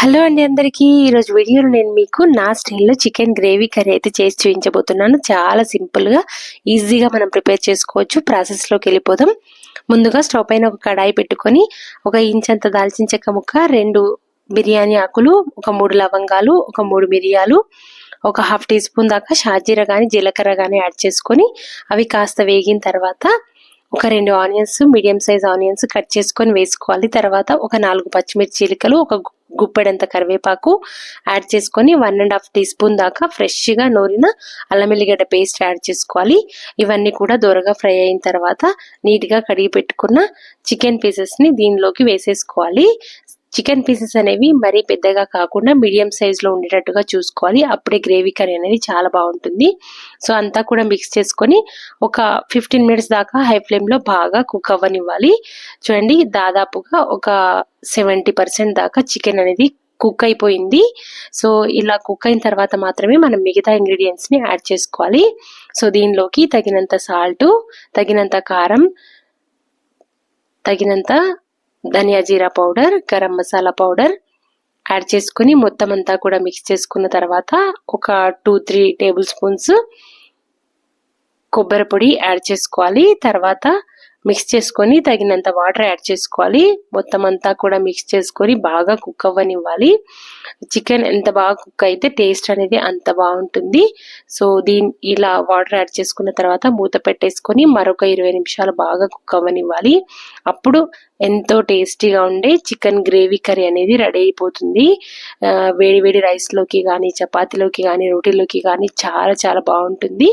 Hello అండి అందరికీ. ఈరోజు వీడియోలో నేను మీకు నా స్టైల్లో చికెన్ గ్రేవీ కర్రీ అయితే చేసి చూపించబోతున్నాను. చాలా సింపుల్గా ఈజీగా మనం ప్రిపేర్ చేసుకోవచ్చు. ప్రాసెస్లోకి వెళ్ళిపోదాం. ముందుగా స్టవ్ పైన ఒక కడాయి పెట్టుకొని ఒక ఇంచ్ అంత దాల్చిన చెక్క ముక్క రెండు బిర్యానీ ఆకులు ఒక మూడు లవంగాలు ఒక మూడు మిరియాలు ఒక హాఫ్ టీ స్పూన్ దాకా షాజీర కానీ జీలకర్ర కానీ యాడ్ చేసుకొని అవి కాస్త వేగిన తర్వాత ఒక రెండు onions medium size onions cut చేసుకొని వేసుకోవాలి. తర్వాత ఒక నాలుగు పచ్చిమిర్చి చిలికలు ఒక గుప్పెడంత కరివేపాకు యాడ్ చేసుకొని one and half teaspoon దాకా ఫ్రెష్గా నూరిన అల్లం ఎల్లిగడ్డ పేస్ట్ యాడ్ చేసుకోవాలి. ఇవన్నీ కూడా దూరగా ఫ్రై అయిన తర్వాత నీట్గా కడిగి పెట్టుకున్న చికెన్ పీసెస్ని దీనిలోకి వేసేసుకోవాలి. చికెన్ పీసెస్ అనేవి మరీ పెద్దగా కాకుండా మీడియం సైజులో ఉండేటట్టుగా చూసుకోవాలి. అప్పుడే గ్రేవీ కర్రీ అనేది చాలా బాగుంటుంది. సో అంతా కూడా మిక్స్ చేసుకొని ఒక ఫిఫ్టీన్ మినిట్స్ దాకా హై ఫ్లేమ్లో బాగా కుక్ అవ్వనివ్వాలి. చూడండి దాదాపుగా ఒక సెవెంటీ పర్సెంట్ దాకా చికెన్ అనేది కుక్ అయిపోయింది. సో ఇలా కుక్ అయిన తర్వాత మాత్రమే మనం మిగతా ఇంగ్రీడియంట్స్ని యాడ్ చేసుకోవాలి. సో దీనిలోకి తగినంత సాల్ట్ తగినంత కారం తగినంత ధనియా జీరా powder garam masala powder add చేసుకుని మొత్తం అంతా కూడా మిక్స్ చేసుకున్న తర్వాత ఒక టూ త్రీ టేబుల్ స్పూన్స్ కొబ్బరి పొడి యాడ్ చేసుకోవాలి. తర్వాత మిక్స్ చేసుకొని తగినంత వాటర్ యాడ్ చేసుకోవాలి. మొత్తం అంతా కూడా మిక్స్ చేసుకొని బాగా కుక్ అవ్వనివ్వాలి. చికెన్ ఎంత బాగా కుక్ అయితే టేస్ట్ అనేది అంత బాగుంటుంది. సో దీని ఇలా వాటర్ యాడ్ చేసుకున్న తర్వాత మూత పెట్టేసుకొని మరొక ఇరవై నిమిషాలు బాగా కుక్ అవ్వనివ్వాలి. అప్పుడు ఎంతో టేస్టీగా ఉండే చికెన్ గ్రేవీ కర్రీ అనేది రెడీ అయిపోతుంది. వేడి వేడి రైస్లోకి కానీ చపాతీలోకి కానీ రోటీలోకి కానీ చాలా చాలా బాగుంటుంది.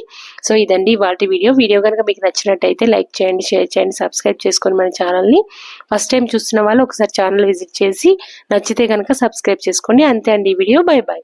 సో ఇదండి వాటి వీడియో. వీడియో కనుక మీకు నచ్చినట్టయితే లైక్ చేయండి షేర్ చేయండి సబ్స్క్రైబ్ చేసుకొని మన ఛానల్ని ఫస్ట్ టైం చూస్తున్న వాళ్ళు ఒకసారి ఛానల్ విజిట్ చేసి నచ్చితే కనుక సబ్స్క్రైబ్ చేసుకోండి. అంతే అండి ఈ వీడియో. Bye bye